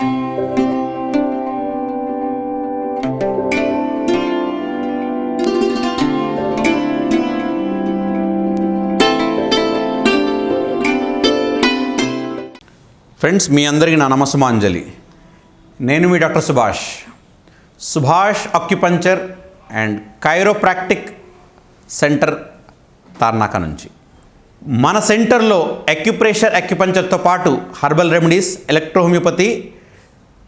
Friends మీ అందరికీ నా నమస్మాంజలి నేను మీ doctor Subhash. Subhash acupuncture and chiropractic centre Tarnaka నుంచి. మన సెంటర్లో అక్యుప్రెషర్ అక్యుపంచర్తో పాటు herbal remedies electrohomeopathy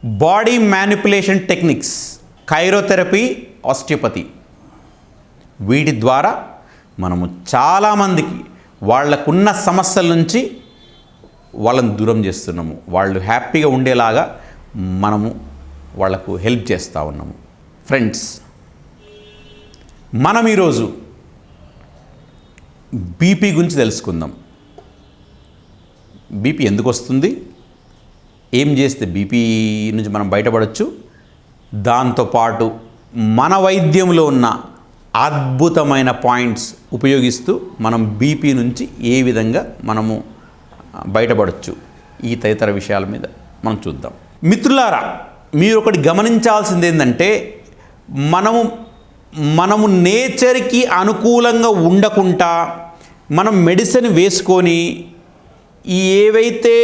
body manipulation techniques chirotherapy osteopathy. వీటి ద్వారా మనము చాలామందికి వాళ్ళకున్న సమస్యల నుంచి వాళ్ళని దూరం చేస్తున్నాము. వాళ్ళు హ్యాపీగా ఉండేలాగా మనము వాళ్ళకు హెల్ప్ చేస్తూ ఉన్నాము. ఫ్రెండ్స్ మనం ఈరోజు బీపీ గురించి తెలుసుకుందాం. బీపీ ఎందుకు వస్తుంది? ఏం చేస్తే బీపీ నుంచి మనం బయటపడవచ్చు దాంతోపాటు మన వైద్యంలో ఉన్న అద్భుతమైన పాయింట్స్ ఉపయోగిస్తూ మనం బీపీ నుంచి ఏ విధంగా మనము బయటపడవచ్చు ఈ తదితర విషయాల మీద మనం చూద్దాం. మిత్రులారా మీరు ఒకటి గమనించాల్సింది ఏంటంటే మనము మనము నేచర్కి అనుకూలంగా ఉండకుండా మనం మెడిసిన్ వేసుకొని ఈ ఏవైతే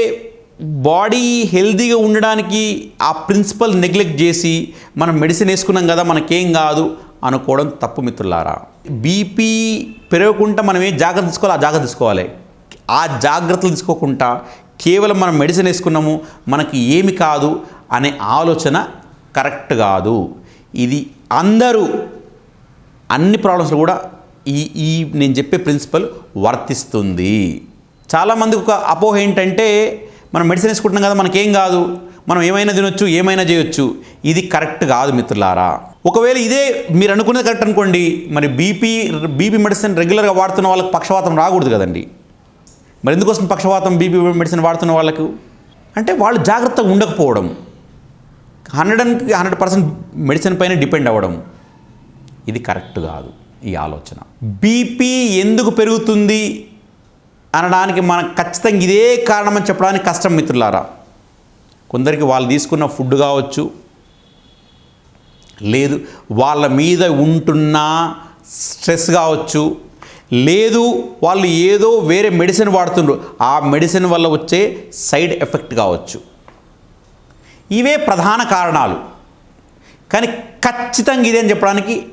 బాడీ హెల్తీగా ఉండడానికి ఆ ప్రిన్సిపల్ నెగ్లెక్ట్ చేసి మనం మెడిసిన్ వేసుకున్నాం కదా మనకేం కాదు అనుకోవడం తప్పు మిత్రులారా. బీపీ పెరగకుండా మనం ఏం జాగ్రత్త తీసుకోవాలి ఆ జాగ్రత్త తీసుకోవాలి. ఆ జాగ్రత్తలు తీసుకోకుండా కేవలం మనం మెడిసిన్ వేసుకున్నాము మనకి ఏమి కాదు అనే ఆలోచన కరెక్ట్ కాదు. ఇది అందరూ అన్ని ప్రాబ్లమ్స్లో కూడా ఈ ఈ నేను చెప్పే ప్రిన్సిపల్ వర్తిస్తుంది. చాలామందికి ఒక అపోహ ఏంటంటే మనం మెడిసిన్ వేసుకుంటున్నాం కదా మనకేం కాదు. మనం ఏమైనా తినొచ్చు ఏమైనా చేయొచ్చు. ఇది కరెక్ట్ కాదు మిత్రులారా. ఒకవేళ ఇదే మీరు అనుకునేది కరెక్ట్ అనుకోండి మరి బీపీ బీపీ మెడిసిన్ రెగ్యులర్గా వాడుతున్న వాళ్ళకి పక్షవాతం రాకూడదు కదండి. మరి ఎందుకోసం పక్షవాతం బీపీ మెడిసిన్ వాడుతున్న వాళ్ళకు? అంటే వాళ్ళు జాగ్రత్తగా ఉండకపోవడం. Hundred and hundred percent medicine పైన డిపెండ్ అవ్వడం. ఇది కరెక్ట్ కాదు ఈ ఆలోచన. బీపీ ఎందుకు పెరుగుతుంది? అనడానికి మనకు ఖచ్చితంగా ఇదే కారణం అని చెప్పడానికి కష్టం మిత్రులారా. కొందరికి వాళ్ళు తీసుకున్న ఫుడ్ కావచ్చు లేదు వాళ్ళ మీద ఉంటున్న స్ట్రెస్ కావచ్చు లేదు వాళ్ళు ఏదో వేరే మెడిసిన్ వాడుతుండ్రు ఆ మెడిసిన్ వల్ల వచ్చే సైడ్ ఎఫెక్ట్ కావచ్చు. ఇవే ప్రధాన కారణాలు. కానీ ఖచ్చితంగా ఇదే అని చెప్పడానికి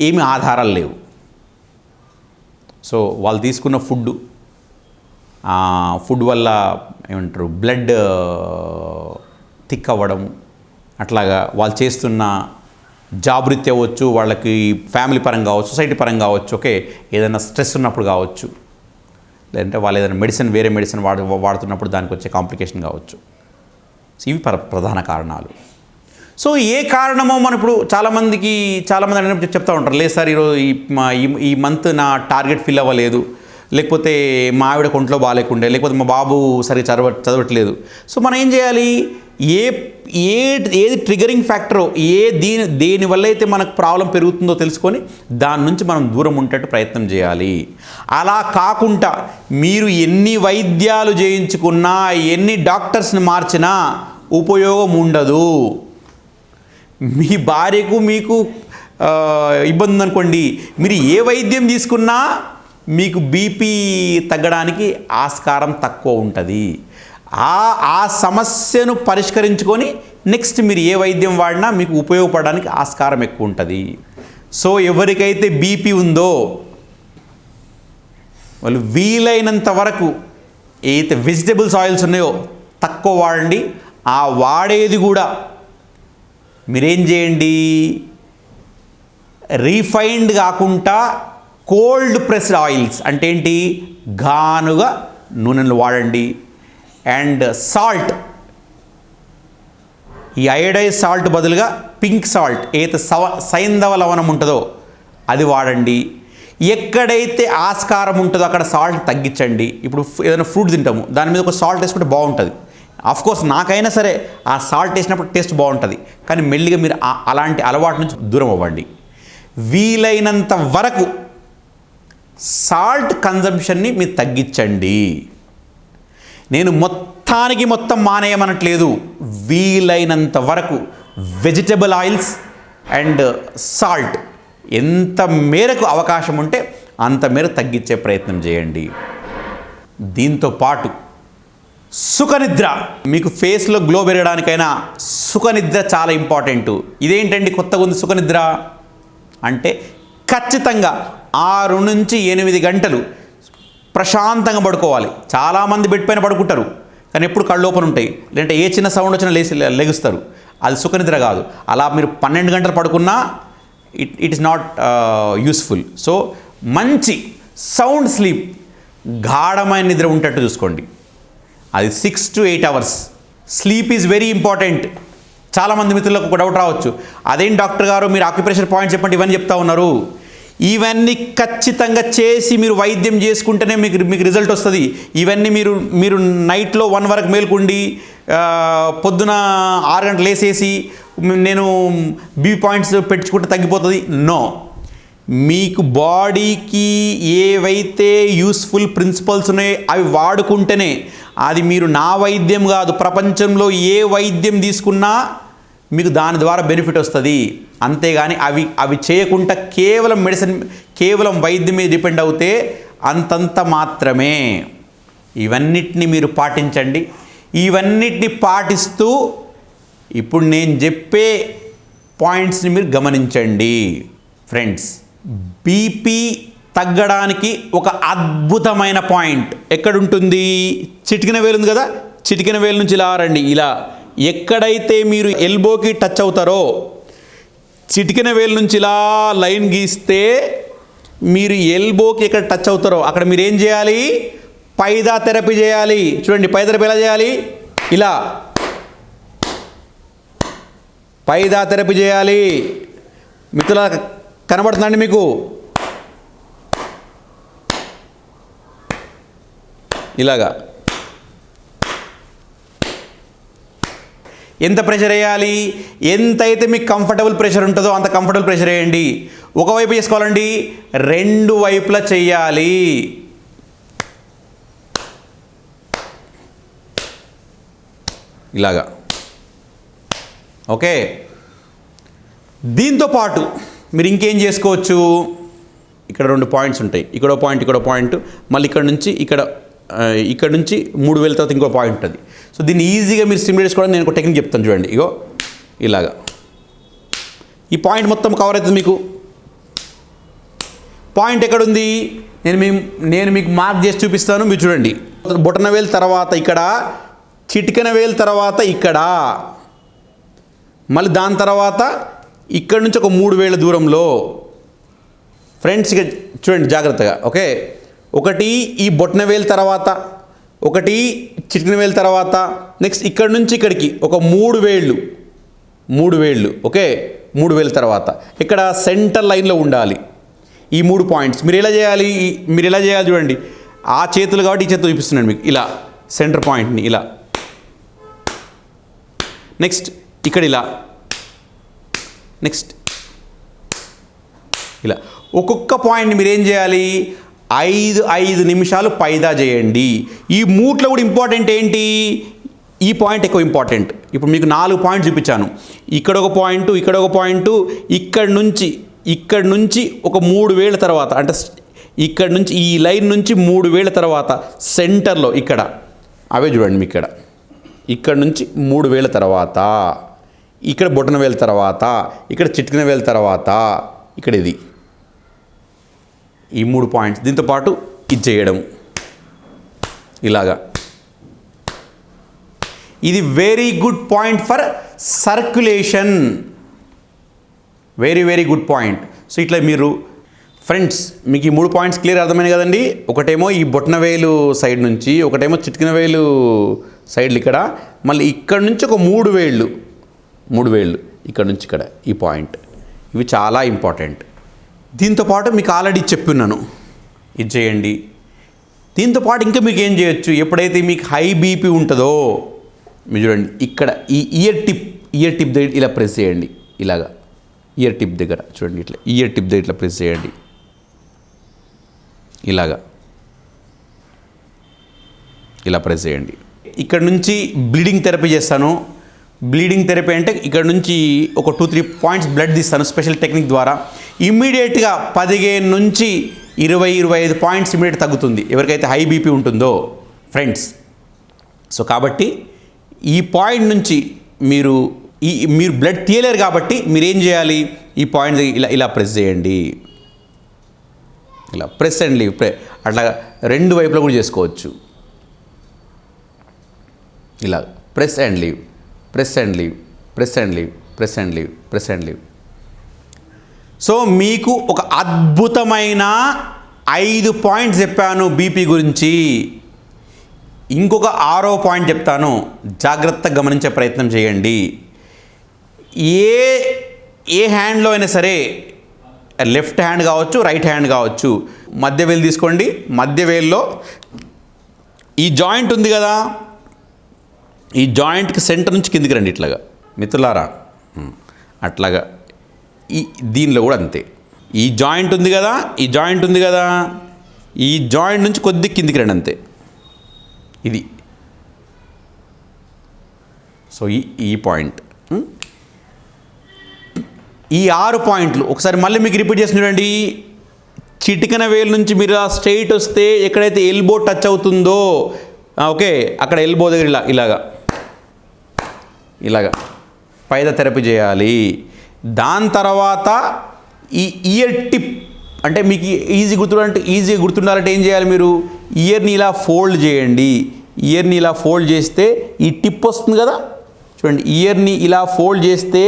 ఏమి ఆధారాలు లేవు. సో వాళ్ళు తీసుకున్న ఫుడ్ ఫుడ్ వల్ల ఏమంటారు బ్లడ్ థిక్ అవ్వడం అట్లాగా వాళ్ళు చేస్తున్న జాబ్ రీత్యా అవ్వచ్చు వాళ్ళకి ఫ్యామిలీ పరంగా కావచ్చు సొసైటీ పరంగా కావచ్చు ఓకే ఏదైనా స్ట్రెస్ ఉన్నప్పుడు కావచ్చు. లేదంటే వాళ్ళు ఏదైనా మెడిసిన్ వేరే మెడిసిన్ వాడు వాడుతున్నప్పుడు దానికి వచ్చే కాంప్లికేషన్ కావచ్చు. ఇవి ప్ర ప్రధాన కారణాలు. సో ఏ కారణమో మనం ఇప్పుడు చాలామందికి చాలామంది చెప్తూ ఉంటారు లేదు సార్ ఈరోజు ఈ ఈ- ఈ మంత్ నా టార్గెట్ ఫిల్ అవ్వలేదు. లేకపోతే మా ఆవిడ కొంట్లో బాగాలేకుండే లేకపోతే మా బాబు సరిగ్గా చదవ చదవట్లేదు. సో మనం ఏం చేయాలి? ఏ ఏ ఏది ట్రిగరింగ్ ఫ్యాక్టరో ఏ దీని దేనివల్ల అయితే మనకు ప్రాబ్లం పెరుగుతుందో తెలుసుకొని దాని నుంచి మనం దూరం ఉండేట్టు ప్రయత్నం చేయాలి. అలా కాకుండా మీరు ఎన్ని వైద్యాలు చేయించుకున్నా ఎన్ని డాక్టర్స్ని మార్చినా ఉపయోగం ఉండదు. మీ భార్యకు మీకు ఇబ్బంది ఉందనుకోండి మీరు ఏ వైద్యం తీసుకున్నా మీకు బీపీ తగ్గడానికి ఆస్కారం తక్కువ ఉంటుంది. ఆ ఆ సమస్యను పరిష్కరించుకొని నెక్స్ట్ మీరు ఏ వైద్యం వాడినా మీకు ఉపయోగపడడానికి ఆస్కారం ఎక్కువ ఉంటుంది. సో ఎవరికైతే బీపీ ఉందో వాళ్ళు వీలైనంత వరకు ఏదైతే వెజిటబుల్స్ ఆయిల్స్ ఉన్నాయో తక్కువ వాడండి. ఆ వాడేది కూడా మీరేం చేయండి? రీఫైన్డ్ కాకుండా కోల్డ్ ప్రెస్డ్ ఆయిల్స్ అంటే ఏంటి గానుగా నూనెలు వాడండి. And salt. ఈ అయోడైజ్ సాల్ట్ బదులుగా పింక్ సాల్ట్ ఏదైతే సవ సైంధవ లవణం ఉంటుందో అది వాడండి. ఎక్కడైతే ఆస్కారం ఉంటుందో అక్కడ సాల్ట్ తగ్గించండి. ఇప్పుడు ఏదైనా ఫ్రూట్ తింటాము దాని మీద ఒక సాల్ట్ వేసుకుంటే బాగుంటుంది. కోర్స్ నాకైనా సరే ఆ సాల్ట్ వేసినప్పుడు టేస్ట్ బాగుంటుంది. కానీ మెల్లిగా మీరు అలాంటి అలవాటు నుంచి దూరం అవ్వండి. వీలైనంత వరకు సాల్ట్ కన్జంప్షన్ని మీరు తగ్గించండి. నేను మొత్తానికి మొత్తం మానేయమనట్లేదు. వీలైనంత వరకు వెజిటబుల్ ఆయిల్స్ అండ్ సాల్ట్ ఎంత మేరకు అవకాశం ఉంటే అంత మేర తగ్గించే ప్రయత్నం చేయండి. దీంతో పాటు సుఖనిద్ర. మీకు ఫేస్లో గ్లో పెరగడానికైనా సుఖనిద్ర చాలా ఇంపార్టెంట్. ఇదేంటండి కొత్తగా ఉంది సుఖనిద్ర? అంటే ఖచ్చితంగా ఆరు నుంచి ఎనిమిది గంటలు ప్రశాంతంగా పడుకోవాలి. చాలామంది బెడ్ పైన పడుకుంటారు. కానీ ఎప్పుడు కళ్ళు ఓపెన్ ఉంటాయి. లేదంటే ఏ చిన్న సౌండ్ వచ్చినా లేచి లెగుస్తారు. అది సుఖనిద్ర కాదు. అలా మీరు పన్నెండు గంటలు పడుకున్నా it it is not useful. So మంచి సౌండ్ స్లీప్ గాఢమైన నిద్ర ఉంటట్టు చూసుకోండి. అది six to eight hours. Sleep is very important. చాలామంది మిత్రులకు ఒక డౌట్ రావచ్చు. అదేం డాక్టర్ గారు మీరు ఆక్యుప్రెషర్ పాయింట్ చెప్పండి ఇవన్నీ చెప్తా ఉన్నారు. ఇవన్నీ ఖచ్చితంగా చేసి మీరు వైద్యం చేసుకుంటేనే మీకు మీకు రిజల్ట్ వస్తుంది. ఇవన్నీ మీరు మీరు నైట్లో వన్ వరకు మేల్కొండి పొద్దున ఆరు గంటలు వేసేసి నేను బీ పాయింట్స్ పెట్టుకుంటే తగ్గిపోతుంది. నో. మీకు బాడీకి ఏవైతే యూస్ఫుల్ ప్రిన్సిపల్స్ ఉన్నాయో అవి వాడుకుంటేనే అది మీరు నా వైద్యం కాదు ప్రపంచంలో ఏ వైద్యం తీసుకున్నా మీకు దాని ద్వారా బెనిఫిట్ వస్తుంది. అంతేగాని అవి అవి చేయకుండా కేవలం మెడిసిన్ కేవలం వైద్యం మీద డిపెండ్ అవుతే అంతంత మాత్రమే. ఇవన్నిటిని మీరు పాటించండి. ఇవన్నిటిని పాటిస్తూ ఇప్పుడు నేను చెప్పే పాయింట్స్ని మీరు గమనించండి. ఫ్రెండ్స్ బీపీ తగ్గడానికి ఒక అద్భుతమైన పాయింట్ ఎక్కడుంటుంది? చిటికిన వేలు ఉంది కదా? చిటికిన వేలు నుంచి ఇలా రండి ఇలా. ఎక్కడైతే మీరు ఎల్బోకి టచ్ అవుతారో చిటికిన వేలు నుంచి ఇలా లైన్ గీస్తే మీరు ఎల్బోకి ఎక్కడ టచ్ అవుతారో అక్కడ మీరు ఏం చేయాలి? పైదా థెరపీ చేయాలి. చూడండి పై థెరపీ ఎలా చేయాలి? ఇలా. పైదా థెరపీ చేయాలి. మిత్రుల కనబడుతుందండి మీకు? ఇలాగా. ఎంత ప్రెషర్ వేయాలి? ఎంతైతే మీకు కంఫర్టబుల్ ప్రెషర్ ఉంటుందో అంత కంఫర్టబుల్ ప్రెషర్ వేయండి. ఒకవైపు చేసుకోవాలండి రెండు వైపులా చెయ్యాలి. ఇలాగా. ఓకే? దీంతో పాటు మీరు ఇంకేం చేసుకోవచ్చు? ఇక్కడ రెండు పాయింట్స్ ఉంటాయి. ఇక్కడ పాయింట్ ఇక్కడ పాయింట్ మళ్ళీ ఇక్కడ నుంచి ఇక్కడ ఇక్కడ నుంచి మూడు వేల తర్వాత ఇంకో పాయింట్ ఉంటుంది సో దీన్ని ఈజీగా మీరు స్టిమ్యులేట్ చేసుకోవడం నేను ఒక టెక్నిక్ చెప్తాను చూడండి. ఇగో ఇలాగా. ఈ పాయింట్ మొత్తం కవర్ అవుతుంది మీకు. పాయింట్ ఎక్కడుంది? నేను మీ నేను మీకు మార్క్ చేసి చూపిస్తాను మీరు చూడండి. బొటన వేలు తర్వాత ఇక్కడ చిటికన వేలు తర్వాత ఇక్కడ. మళ్ళీ దాని తర్వాత ఇక్కడ నుంచి ఒక మూడు వేల దూరంలో. ఫ్రెండ్స్ ఇక చూడండి జాగ్రత్తగా ఓకే? ఒకటి ఈ బొట్నవేలు తర్వాత ఒకటి చిటికిన వేలు తర్వాత నెక్స్ట్ ఇక్కడ నుంచి ఇక్కడికి ఒక మూడు వేళ్ళు మూడు వేళ్ళు ఓకే? మూడు వేల తర్వాత. ఇక్కడ సెంటర్ లైన్లో ఉండాలి. ఈ మూడు పాయింట్స్. మీరు ఎలా చేయాలి? మీరు ఎలా చేయాలి చూడండి. ఆ చేతులు కాబట్టి ఈ చేతులు చూపిస్తున్నాను మీకు. ఇలా సెంటర్ పాయింట్ని ఇలా. నెక్స్ట్ ఇక్కడ ఇలా. నెక్స్ట్. ఇలా. ఒక్కొక్క పాయింట్ని మీరు ఏం చేయాలి? ఐదు ఐదు నిమిషాలు పైదా చేయండి. ఈ మూట్లో కూడా ఇంపార్టెంట్ ఏంటి? ఈ పాయింట్ ఎక్కువ ఇంపార్టెంట్ ఇప్పుడు మీకు నాలుగు పాయింట్స్ చూపించాను. ఇక్కడ ఒక పాయింట్ ఇక్కడ ఒక పాయింట్ ఇక్కడ నుంచి ఇక్కడ నుంచి ఒక మూడు వేల తర్వాత అంటే ఇక్కడ నుంచి ఈ లైన్ నుంచి మూడు వేల తర్వాత సెంటర్లో ఇక్కడ. అవే చూడండి మీ ఇక్కడ. ఇక్కడ నుంచి మూడు వేల తర్వాత ఇక్కడ బొట్టన వేల తర్వాత ఇక్కడ చిట్కిన వేల తర్వాత ఇక్కడ ఇది. ఈ మూడు పాయింట్స్. దీంతో పాటు ఇది చేయడం. ఇలాగా. ఇది very good point for circulation very very good point so ఇట్లా మీరు ఫ్రెండ్స్ మీకు ఈ మూడు పాయింట్స్ క్లియర్ అర్థమైనాయి కదండి? ఒకటేమో ఈ బొట్న వేలు సైడ్ నుంచి ఒకటేమో చిటికిన వేలు సైడ్లు ఇక్కడ. మళ్ళీ ఇక్కడ నుంచి ఒక మూడు వేళ్ళు మూడు వేళ్ళు ఇక్కడ నుంచి ఇక్కడ ఈ పాయింట్ ఇవి చాలా ఇంపార్టెంట్ దీంతో పాటు మీకు ఆల్రెడీ చెప్పున్నాను. ఇది చేయండి. దీంతో పాటు ఇంకా మీకు ఏం చేయొచ్చు? ఎప్పుడైతే మీకు హై బీపీ ఉంటుందో మీరు చూడండి ఇక్కడ ఈ ఇయర్ టిప్ ఇయర్ టిప్ దగ్గర ఇలా ప్రెస్ చేయండి. ఇలాగా. ఇయర్ టిప్ దగ్గర చూడండి ఇట్లా. ఇయర్ టిప్ దగ్గర ఇట్లా ప్రెస్ చేయండి. ఇలాగా. ఇలా ప్రెస్ చేయండి. ఇక్కడ నుంచి బ్లీడింగ్ థెరపీ చేస్తాను. బ్లీడింగ్ థెరపీ అంటే ఇక్కడ నుంచి ఒక టూ త్రీ పాయింట్స్ బ్లడ్ తీస్తాను స్పెషల్ టెక్నిక్ ద్వారా. ఇమ్మీడియట్గా పదిహేను నుంచి ఇరవై ఇరవై ఐదు పాయింట్స్ ఇమీడియట్ తగ్గుతుంది. ఎవరికైతే హై బీపీ ఉంటుందో ఫ్రెండ్స్. సో కాబట్టి ఈ పాయింట్ నుంచి మీరు ఈ మీరు బ్లడ్ తీయలేరు కాబట్టి మీరు ఏం చేయాలి? ఈ పాయింట్ ఇలా ఇలా ప్రెస్ చేయండి. ఇలా ప్రెస్ అండ్ లీవ్. ప్రె అట్లా రెండు వైపులో కూడా చేసుకోవచ్చు. ఇలా press and leave. Press and leave. Press and leave. Press and leave. Press and leave. So మీకు ఒక అద్భుతమైన ఐదు పాయింట్స్ చెప్పాను బీపీ గురించి. ఇంకొక ఆరో పాయింట్ చెప్తాను. జాగ్రత్తగా గమనించే ప్రయత్నం చేయండి. ఏ ఏ హ్యాండ్లో అయినా సరే లెఫ్ట్ హ్యాండ్ కావచ్చు రైట్ హ్యాండ్ కావచ్చు. మధ్య వేలు తీసుకోండి. మధ్య వేల్లో ఈ జాయింట్ ఉంది కదా. ఈ జాయింట్కి సెంటర్ నుంచి కిందికి రండి ఇట్లాగా. మిత్రులారా అట్లాగా. ఈ దీనిలో కూడా అంతే. ఈ జాయింట్ ఉంది కదా ఈ జాయింట్ ఉంది కదా ఈ జాయింట్ నుంచి కొద్ది కిందికి రండి అంతే. ఇది. సో ఈ ఈ పాయింట్. ఈ ఆరు పాయింట్లు ఒకసారి మళ్ళీ మీకు రిపీట్ చేసి చూడండి. చిటికన వేలు నుంచి మీరు ఆ స్ట్రైట్ వస్తే ఎక్కడైతే ఎల్బో టచ్ అవుతుందో ఓకే అక్కడ ఎల్బో దగ్గర ఇలా ఇలాగా. ఇలాగా. పైద థెరపీ చేయాలి. దాని తర్వాత ఈ ఇయర్ టిప్ అంటే మీకు ఈజీ గుర్తుండాలంటే ఈజీగా గుర్తుండాలంటే ఏం చేయాలి మీరు? ఇయర్ని ఇలా ఫోల్డ్ చేయండి. ఇయర్ని ఇలా ఫోల్డ్ చేస్తే ఈ టిప్ వస్తుంది కదా? చూడండి ఇయర్ని ఇలా ఫోల్డ్ చేస్తే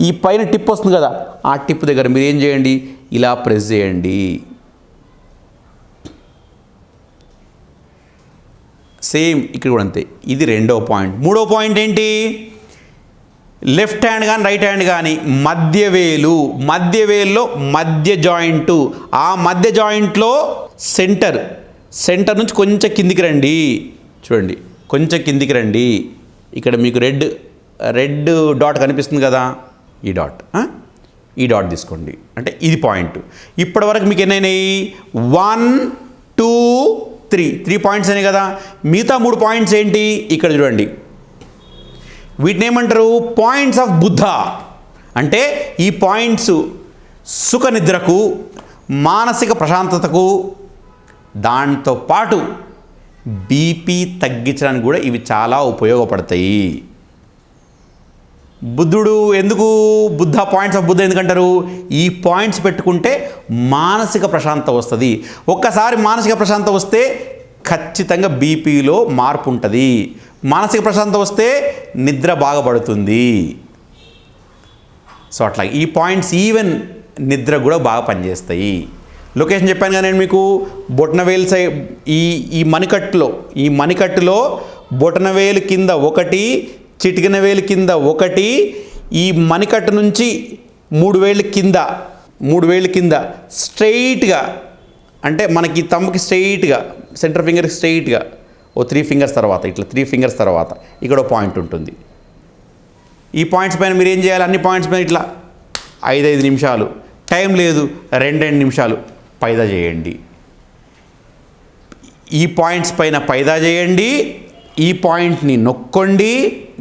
ఈ పైన టిప్ వస్తుంది కదా? ఆ టిప్ దగ్గర మీరు ఏం చేయండి? ఇలా ప్రెస్ చేయండి. సేమ్ ఇక్కడ కూడా అంతే. ఇది రెండో పాయింట్ మూడో పాయింట్ ఏంటి? లెఫ్ట్ హ్యాండ్ కానీ రైట్ హ్యాండ్ కానీ మధ్య వేలు మధ్య వేల్లో మధ్య జాయింట్. ఆ మధ్య జాయింట్లో సెంటర్. సెంటర్ నుంచి కొంచెం కిందికి రండి. చూడండి కొంచెం కిందికి రండి. ఇక్కడ మీకు రెడ్ రెడ్ డాట్ కనిపిస్తుంది కదా? ఈ డాట్ ఈ డాట్ తీసుకోండి. అంటే ఇది పాయింట్. ఇప్పటివరకు మీకు ఎన్నైనాయి? One two three. Three points అయినాయి కదా? మిగతా మూడు పాయింట్స్ ఏంటి? ఇక్కడ చూడండి. వీటిని ఏమంటారు? పాయింట్స్ ఆఫ్ బుద్ధ అంటే ఈ పాయింట్స్ సుఖ నిద్రకు మానసిక ప్రశాంతతకు దాంతో పాటు బీపీ తగ్గించడానికి కూడా ఇవి చాలా ఉపయోగపడతాయి. బుద్ధుడు ఎందుకు బుద్ధ పాయింట్స్ ఆఫ్ బుద్ధ ఎందుకంటారు? ఈ పాయింట్స్ పెట్టుకుంటే మానసిక ప్రశాంతత వస్తుంది. ఒక్కసారి మానసిక ప్రశాంతత వస్తే ఖచ్చితంగా బీపీలో మార్పు ఉంటుంది. మానసిక ప్రశాంతత వస్తే నిద్ర బాగా పడుతుంది. సో అట్లా ఈ పాయింట్స్ ఈవెన్ నిద్ర కూడా బాగా పనిచేస్తాయి. లొకేషన్ చెప్పాను కానీ నేను మీకు బొటనవేలు సై ఈ ఈ మణికట్టులో ఈ మణికట్టులో బొటనవేలు కింద ఒకటి చిటికిన వేలు కింద ఒకటి ఈ మణికట్టు నుంచి మూడు వేలు కింద మూడు వేలు కింద స్ట్రైట్గా అంటే మనకి తమ్ముకి స్ట్రైట్గా సెంటర్ ఫింగర్ స్ట్రైట్గా ఓ త్రీ ఫింగర్స్ తర్వాత ఇట్లా త్రీ ఫింగర్స్ తర్వాత ఇక్కడ పాయింట్ ఉంటుంది. ఈ పాయింట్స్ పైన మీరు ఏం చేయాలి? అన్ని పాయింట్స్ పైన ఇట్లా ఐదు ఐదు నిమిషాలు. టైం లేదు రెండు రెండు నిమిషాలు పైదా చేయండి. ఈ పాయింట్స్ పైన పైదా చేయండి ఈ పాయింట్ని నొక్కండి.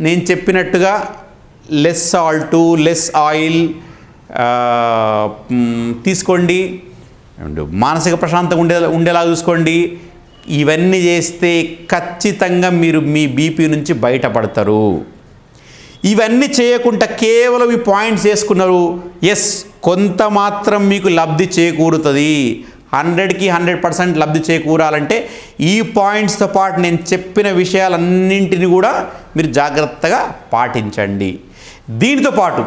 నేను చెప్పినట్టుగా లెస్ సాల్టు లెస్ ఆయిల్ తీసుకోండి. మానసిక ప్రశాంతంగా ఉండే ఉండేలా చూసుకోండి. ఇవన్నీ చేస్తే ఖచ్చితంగా మీరు మీ బీపీ నుంచి బయటపడతారు. ఇవన్నీ చేయకుండా కేవలం ఈ పాయింట్స్ వేసుకున్నారు. ఎస్ కొంత మాత్రం మీకు లబ్ధి చేకూరుతుంది. హండ్రెడ్కి హండ్రెడ్ పర్సెంట్ లబ్ధి చేకూరాలంటే ఈ పాయింట్స్తో పాటు నేను చెప్పిన విషయాలన్నింటినీ కూడా మీరు జాగ్రత్తగా పాటించండి. దీనితో పాటు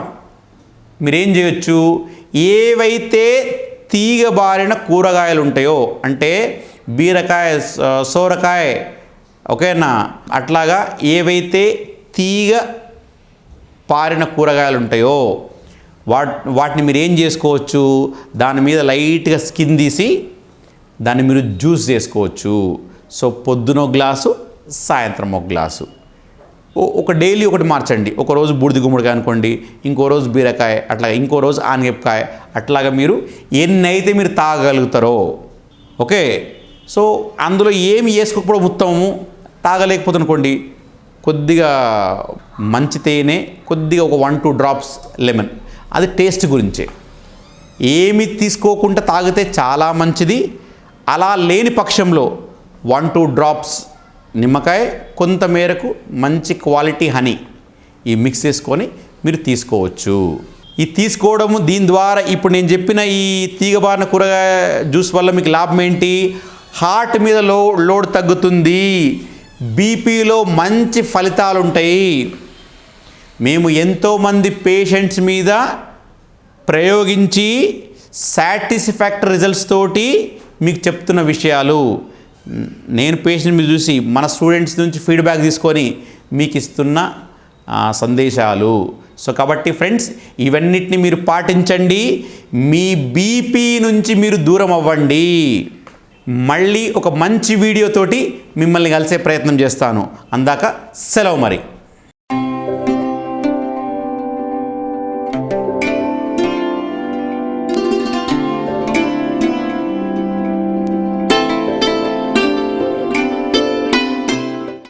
మీరేం చేయొచ్చు? ఏవైతే తీగబారిన కూరగాయలు ఉంటాయో అంటే బీరకాయ సోరకాయ ఓకేనా? అట్లాగా ఏవైతే తీగ పారిన కూరగాయలు ఉంటాయో వాట్ వాటిని మీరు ఏం చేసుకోవచ్చు? దాని మీద లైట్గా స్కిన్ తీసి దాన్ని మీరు జ్యూస్ చేసుకోవచ్చు. సో పొద్దున ఒక గ్లాసు సాయంత్రం ఒక గ్లాసు. ఓ- ఒక డైలీ ఒకటి మార్చండి. ఒక రోజు బూడిద గుమ్మడికాయ అనుకోండి ఇంకో రోజు బీరకాయ అట్లా ఇంకో రోజు ఆనగపకాయ అట్లాగా మీరు ఎన్నైతే మీరు తాగగలుగుతారో ఓకే? సో అందులో ఏమి వేసుకోకపోవడం ఉత్తమము? తాగలేకపోతునుకోండి కొద్దిగా మంచి తేనె కొద్దిగా ఒక వన్ టూ డ్రాప్స్ లెమన్ అది టేస్ట్ గురించే. ఏమి తీసుకోకుండా తాగితే చాలా మంచిది. అలా లేని పక్షంలో వన్ టూ డ్రాప్స్ నిమ్మకాయ కొంత మేరకు మంచి క్వాలిటీ హనీ ఈ మిక్స్ చేసుకొని మీరు తీసుకోవచ్చు. ఈ తీసుకోవడము దీని ద్వారా ఇప్పుడు నేను చెప్పిన ఈ తీగబారిన కూరగాయ జ్యూస్ వల్ల మీకు లాభం ఏంటి? హార్ట్ మీద లో లోడ్ తగ్గుతుంది. బీపీలో మంచి ఫలితాలు ఉంటాయి మేము ఎంతోమంది పేషెంట్స్ మీద ప్రయోగించి సాటిస్ఫాక్టరీ రిజల్ట్స్ తోటి మీకు చెప్తున్న విషయాలు. నేను పేషెంట్ మీద చూసి మన స్టూడెంట్స్ నుంచి ఫీడ్బ్యాక్ తీసుకొని మీకు ఇస్తున్న సందేశాలు. సో కాబట్టి ఫ్రెండ్స్ ఇవన్నిటిని మీరు పాటించండి. మీ బీపీ నుంచి మీరు దూరం అవ్వండి. మళ్ళీ ఒక మంచి వీడియోతోటి మిమ్మల్ని కలిసే ప్రయత్నం చేస్తాను. అందాక సెలవు మరి.